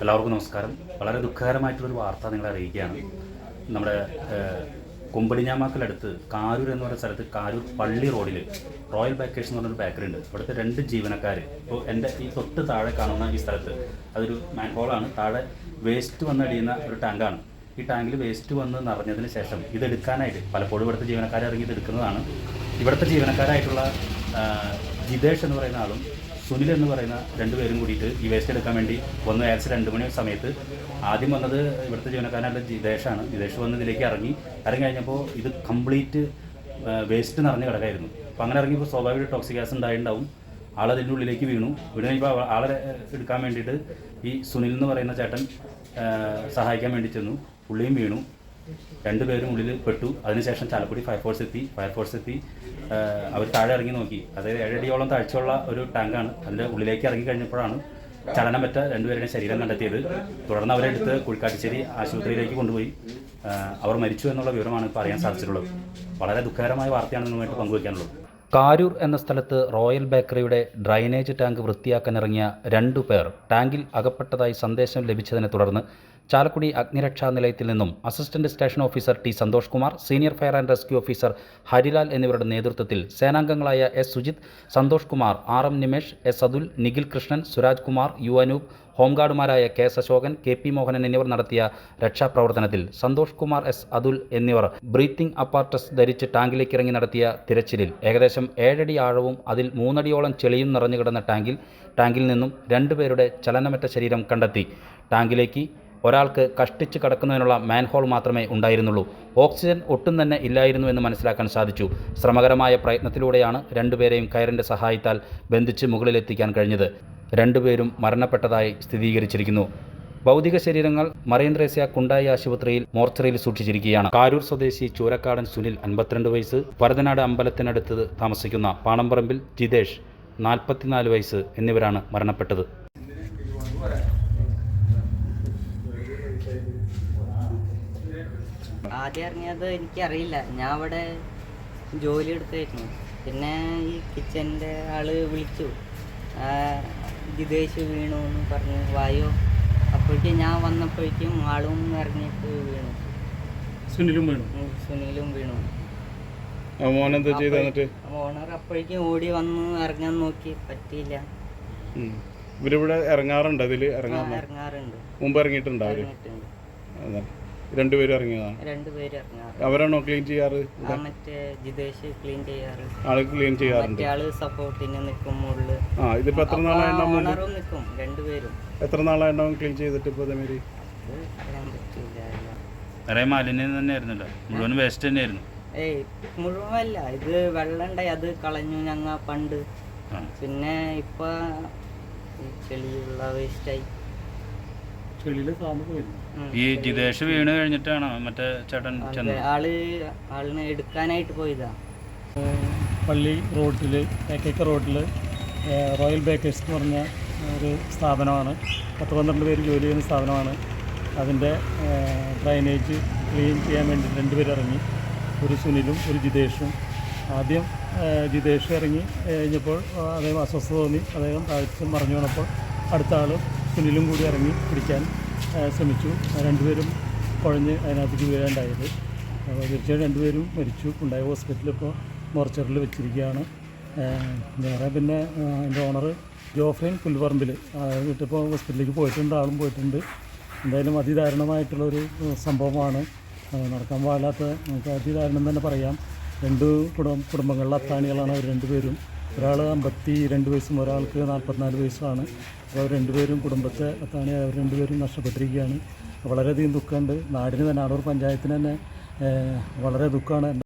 എല്ലാവർക്കും നമസ്കാരം. വളരെ ദുഃഖകരമായിട്ടുള്ളൊരു വാർത്ത നിങ്ങളെ അറിയിക്കുകയാണ്. നമ്മുടെ കുമ്പടിഞ്ഞാമാക്കലടുത്ത് കാരൂർ എന്ന് പറയുന്ന സ്ഥലത്ത് കാരൂർ പള്ളി റോഡിൽ റോയൽ ബേക്കേഴ്സ് എന്ന് പറഞ്ഞൊരു ബേക്കറി ഉണ്ട്. അവിടുത്തെ രണ്ട് ജീവനക്കാർ ഇപ്പോൾ എന്റെ ഈ തൊട്ട് താഴെ കാണുന്ന ഈ സ്ഥലത്ത് അതൊരു മാൻഹോളാണ് താഴെ വേസ്റ്റ് വന്നടിയുന്ന ഒരു ടാങ്കാണ്. ഈ ടാങ്കിൽ വേസ്റ്റ് വന്ന് നിറഞ്ഞതിന് ശേഷം ഇതെടുക്കാനായിട്ട് പലപ്പോഴും ഇവിടുത്തെ ജീവനക്കാരെ ഇറങ്ങി ഇതെടുക്കുന്നതാണ് ഇവിടുത്തെ ജീവനക്കാരായിട്ടുള്ള ജിതേഷ് എന്ന് പറയുന്ന ആളും സുനിൽ എന്ന് പറയുന്ന രണ്ടുപേരും കൂടിയിട്ട് ഈ വേസ്റ്റ് എടുക്കാൻ വേണ്ടി വന്ന് ഏകദേശം രണ്ട് മണി സമയത്ത് ആദ്യം വന്നത് ഇവിടുത്തെ ജീവനക്കാരനായിട്ടുള്ള ജിതേഷാണ്. ജിതേഷ് വന്ന് ഇതിലേക്ക് ഇറങ്ങി. ഇറങ്ങി കഴിഞ്ഞപ്പോൾ ഇത് കംപ്ലീറ്റ് വേസ്റ്റ് നിറഞ്ഞ് കിടക്കായിരുന്നു. അപ്പോൾ അങ്ങനെ ഇറങ്ങിയപ്പോൾ സ്വാഭാവിക ടോക്സിക് ഗ്യാസ് ഉണ്ടായിട്ടുണ്ടാവും ആളതിന്റെ ഉള്ളിലേക്ക് വീണു. വീണ് കഴിഞ്ഞപ്പോൾ ആളെ എടുക്കാൻ വേണ്ടിയിട്ട് ഈ സുനിൽ എന്ന് പറയുന്ന ചേട്ടൻ സഹായിക്കാൻ വേണ്ടി ചെന്നു. പുള്ളിയും വീണു. രണ്ടുപേരും ഉള്ളിൽ പെട്ടു. അതിനുശേഷം ചാലക്കുടി ഫയർഫോഴ്സ് എത്തി. ഫയർഫോഴ്സ് എത്തി. അവർ താഴെ ഇറങ്ങി നോക്കി. അതായത് ഏഴടിയോളം താഴ്ചയുള്ള ഒരു ടാങ്കാണ്. അതിന്റെ ഉള്ളിലേക്ക് ഇറങ്ങി കഴിഞ്ഞപ്പോഴാണ് ചലനം പറ്റ രണ്ടുപേരുടെ ശരീരം കണ്ടെത്തിയത്. തുടർന്ന് അവരെ എടുത്ത് കുഴിക്കാട്ടിശ്ശേരി ആശുപത്രിയിലേക്ക് കൊണ്ടുപോയി. അവർ മരിച്ചു എന്നുള്ള വിവരമാണ് ഇപ്പോൾ അറിയാൻ സാധിച്ചിട്ടുള്ളത്. വളരെ ദുഃഖകരമായ വാർത്തയാണ് നിങ്ങളുമായിട്ട് പങ്കുവയ്ക്കാനുള്ളത് കാരൂർ എന്ന സ്ഥലത്ത് റോയൽ ബേക്കറിയുടെ ഡ്രൈനേജ് ടാങ്ക് വൃത്തിയാക്കാനിറങ്ങിയ രണ്ടു പേർ ടാങ്കിൽ അകപ്പെട്ടതായി സന്ദേശം ലഭിച്ചതിനെ തുടർന്ന് ചാലക്കുടി അഗ്നിരക്ഷാ നിലയത്തിൽ നിന്നും assistant station officer T Santhosh Kumar senior fire and rescue officer Harilal എന്നിവരുടെ നേതൃത്വത്തിൽ സേനാംഗങ്ങളായ S Sujith Santhosh Kumar R M Nimesh S Athul Nikhil Krishnan Suraj Kumar U Anoop ഹോംഗാർഡുമാരായ K Ashokan K P Mohanan എന്നിവർ നടത്തിയ രക്ഷാപ്രവർത്തനത്തിൽ Santhosh Kumar S Atul എന്നിവർ breathing apparatus ധരിച്ച് ടാങ്കിലേക്ക് ഇറങ്ങി നടത്തിയ തിരച്ചിലിൽ ഏകദേശം ഏഴടി ആഴവും അതിൽ മൂന്നടിയോളം ചെളിയും നിറഞ്ഞു കിടന്ന ടാങ്കിൽ ടാങ്കിൽ നിന്നും രണ്ടുപേരുടെ ചലനമറ്റ ശരീരം കണ്ടെത്തി. ടാങ്കിലേക്ക് ഒരാൾക്ക് കഷ്ടിച്ച് കടക്കുന്നതിനുള്ള മാൻഹോൾ മാത്രമേ ഉണ്ടായിരുന്നുള്ളൂ. ഓക്സിജൻ ഒട്ടും തന്നെ ഇല്ലായിരുന്നു എന്ന് മനസ്സിലാക്കാൻ സാധിച്ചു. ശ്രമകരമായ പ്രയത്നത്തിലൂടെയാണ് രണ്ടുപേരെയും കയറിന്റെ സഹായത്താൽ ബന്ധിച്ച് മുകളിലെത്തിക്കാൻ കഴിഞ്ഞത്. രണ്ടുപേരും മരണപ്പെട്ടതായി സ്ഥിരീകരിച്ചിരിക്കുന്നു. ഭൗതിക ശരീരങ്ങൾ മറീന്ദ്രേസ്യ കുണ്ടായി ആശുപത്രിയിൽ മോർച്ചറിയിൽ സൂക്ഷിച്ചിരിക്കുകയാണ്. കാരൂർ സ്വദേശി ചൂരക്കാടൻ സുനിൽ അൻപത്തിരണ്ട് വയസ്സ് വരതനാട് അമ്പലത്തിനടുത്ത് താമസിക്കുന്ന പാണമ്പറമ്പിൽ ജിതേഷ് നാൽപ്പത്തിനാല് വയസ്സ് എന്നിവരാണ് മരണപ്പെട്ടത്. ആദ്യം ഇറങ്ങിയത് എനിക്കറിയില്ല. ഞാൻ അവിടെ ജോലി എടുത്തായിരുന്നു. പിന്നെ ഈ കിച്ചന്റെ ആൾ വിളിച്ചു. ജിതേഷ് വീണു എന്ന് പറഞ്ഞു വായോ. അപ്പോഴേക്കും ഞാൻ വന്നപ്പോഴേക്കും ആളും ഇറങ്ങിയിട്ട് വീണു. സുനിലും വീണു. ഉം, സുനിലും വീണു. ആ മോൻ എന്താ ചെയ്ത് എന്നിട്ട്? ഓണർ അപ്പോഴേക്കും ഓടി വന്ന് ഇറങ്ങാൻ നോക്കി. പറ്റിയില്ല. ഉം. ഇവരിവിടെ ഇറങ്ങാറുണ്ട് അതിൽ? ആ, ഇറങ്ങാറുണ്ട്. ഇറങ്ങാറുണ്ട്. മുമ്പ് ഇറങ്ങിയിട്ടുണ്ട് അവർ? ഇറങ്ങിയിട്ടുണ്ട്. അതെ. രണ്ടുപേരും ഇറങ്ങിയതാണ്. രണ്ടുപേര് ഇറങ്ങാറ്. അവരാണോ ക്ലീൻ ചെയ്യാറ്? ആ മറ്റേ ജിതേഷ് ക്ലീൻ ചെയ്യാറ്. ആൾ ക്ലീൻ ചെയ്യാറുണ്ട്. മറ്റേ ആൾ സപ്പോർട്ടിന് നിൽക്കും ആ ഇതിപ്പോ എത്ര നാളായിട്ടുണ്ടാവും? ഓണറും നിൽക്കും രണ്ടുപേരും. എത്ര നാളായിട്ടുണ്ടാവും ക്ലീൻ ചെയ്തിട്ട് ഇപ്പൊ അത് പറ്റില്ല നിറയെ മാലിന്യം തന്നെയായിരുന്നല്ലോ. മുഴുവൻ വേസ്റ്റ് തന്നെയായിരുന്നു. ഏയ് മുഴുവല്ല ഇത് വെള്ളം ഉണ്ടായി അത് കളഞ്ഞു ഞങ്ങ പണ്ട്. പിന്നെ ഇപ്പൊ ഈ ചെളിയുള്ള വേസ്റ്റായി ഈ ജിതേഷ് വീണ് കഴിഞ്ഞിട്ടാണ്? മറ്റേ ചേട്ടൻ ചെന്നത് ആൾ ആളിനെ എടുക്കാനായിട്ട് പോയതാ. പള്ളി റോഡിൽ തേക്കേക്ക റോഡിൽ റോയൽ ബേക്കേഴ്സ് എന്ന് പറഞ്ഞ ഒരു സ്ഥാപനമാണ്. പത്ത് പന്ത്രണ്ട് പേര് ജോലി ചെയ്യുന്ന സ്ഥാപനമാണ്. അതിന്റെ ഡ്രൈനേജ് ക്ലീൻ ചെയ്യാൻ വേണ്ടി രണ്ടുപേർ ഇറങ്ങി. ഒരു സുനിലും ഒരു ജിതേഷും. ആദ്യം ജിതേഷ് ഇറങ്ങി കഴിഞ്ഞപ്പോൾ അദ്ദേഹം അസ്വസ്ഥത തോന്നി. അദ്ദേഹം താഴ്ച മറിഞ്ഞു വീണപ്പോൾ അടുത്ത ആൾ സുനിലും കൂടി ഇറങ്ങി പിടിക്കാൻ ശ്രമിച്ചു. രണ്ടുപേരും കുഴഞ്ഞ് അതിനകത്തേക്ക് വീഴാണ്ടായത്. തീർച്ചയായും രണ്ടുപേരും മരിച്ചു. ഉണ്ടായ ഹോസ്പിറ്റലിൽ ഇപ്പോൾ മോർച്ചറിൽ വെച്ചിരിക്കുകയാണ്. വേറെ പിന്നെ എന്റെ ഓണർ ജോഫ്രൈൻ പുൽപറമ്പിൽ വീട്ടിപ്പോൾ ഹോസ്പിറ്റലിലേക്ക് പോയിട്ടുണ്ട് ആളും പോയിട്ടുണ്ട്. എന്തായാലും അതിദാരുണമായിട്ടുള്ളൊരു സംഭവമാണ്. നടക്കാൻ പാടില്ലാത്ത നമുക്ക് അതിദാരുണം തന്നെ പറയാം. രണ്ട് കുടുംബ കുടുംബങ്ങളിലെ അത്താണികളാണ് അവർ രണ്ടുപേരും. ഒരാൾ അമ്പത്തി രണ്ട് വയസ്സും ഒരാൾക്ക് നാൽപ്പത്തിനാല് വയസ്സുമാണ് അപ്പോൾ അവർ രണ്ടുപേരും കുടുംബത്തെ അത്താണി അവർ രണ്ടുപേരും നഷ്ടപ്പെട്ടിരിക്കുകയാണ്. വളരെയധികം ദുഃഖമുണ്ട്. നാടിന് തന്നെ നാടൂർ പഞ്ചായത്തിന് തന്നെ വളരെ ദുഃഖമാണ്.